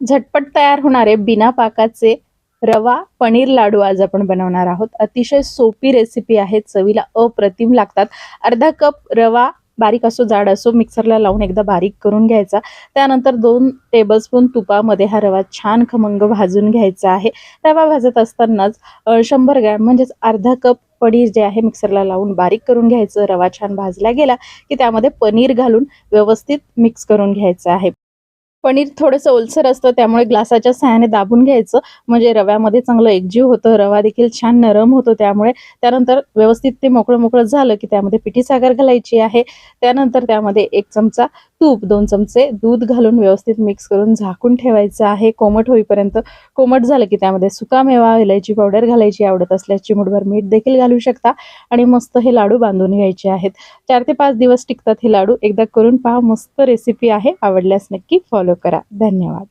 झटपट तयार होणारे बिना पाकाचे रवा पनीर लाडू आज आपण बनवणार आहोत. अतिशय सोपी रेसिपी आहे. चवीला अप्रतिम लागतात. अर्धा कप रवा बारीक असो जाड असो मिक्सरला लावून एकदा बारीक करून घ्यायचा. त्यानंतर दोन टेबलस्पून तुपामध्ये हा रवा छान खमंग भाजून घ्यायचा आहे. रवा भाजत असतानाच शंभर ग्रॅम म्हणजेच अर्धा कप पनीर जे आहे मिक्सरला लावून बारीक करून घ्यायचं. रवा छान भाजला गेला की त्यामध्ये पनीर घालून व्यवस्थित मिक्स करून घ्यायचं आहे. पनीर थोडंसं ओलसर असतं त्यामुळे ग्लासाच्या सहाय्याने दाबून घ्यायचं. म्हणजे रव्यामध्ये चांगलं एकजीव होतं रवा देखील छान नरम होतो त्यामुळे. त्यानंतर व्यवस्थित ते मोकळं मोकळं झालं की त्यामध्ये पिठी साखर घालायची आहे. त्यानंतर त्यामध्ये एक चमचा तूप दोन चमचे दूध घालून व्यवस्थित मिक्स करून झाकून ठेवायचं आहे. कोमट होईपर्यंत कोमट झालं की त्यामध्ये सुकामेवा इलायची पावडर घालायची आवडत असल्यास चिमूटभर मीठ देखील घालू शकता. आणि मस्त हे लाडू बांधून घ्यायचे आहेत. चार ते पाच दिवस टिकतात हे लाडू. एकदा करून पहा मस्त रेसिपी आहे. आवडल्यास नक्की फॉलो करा. धन्यवाद.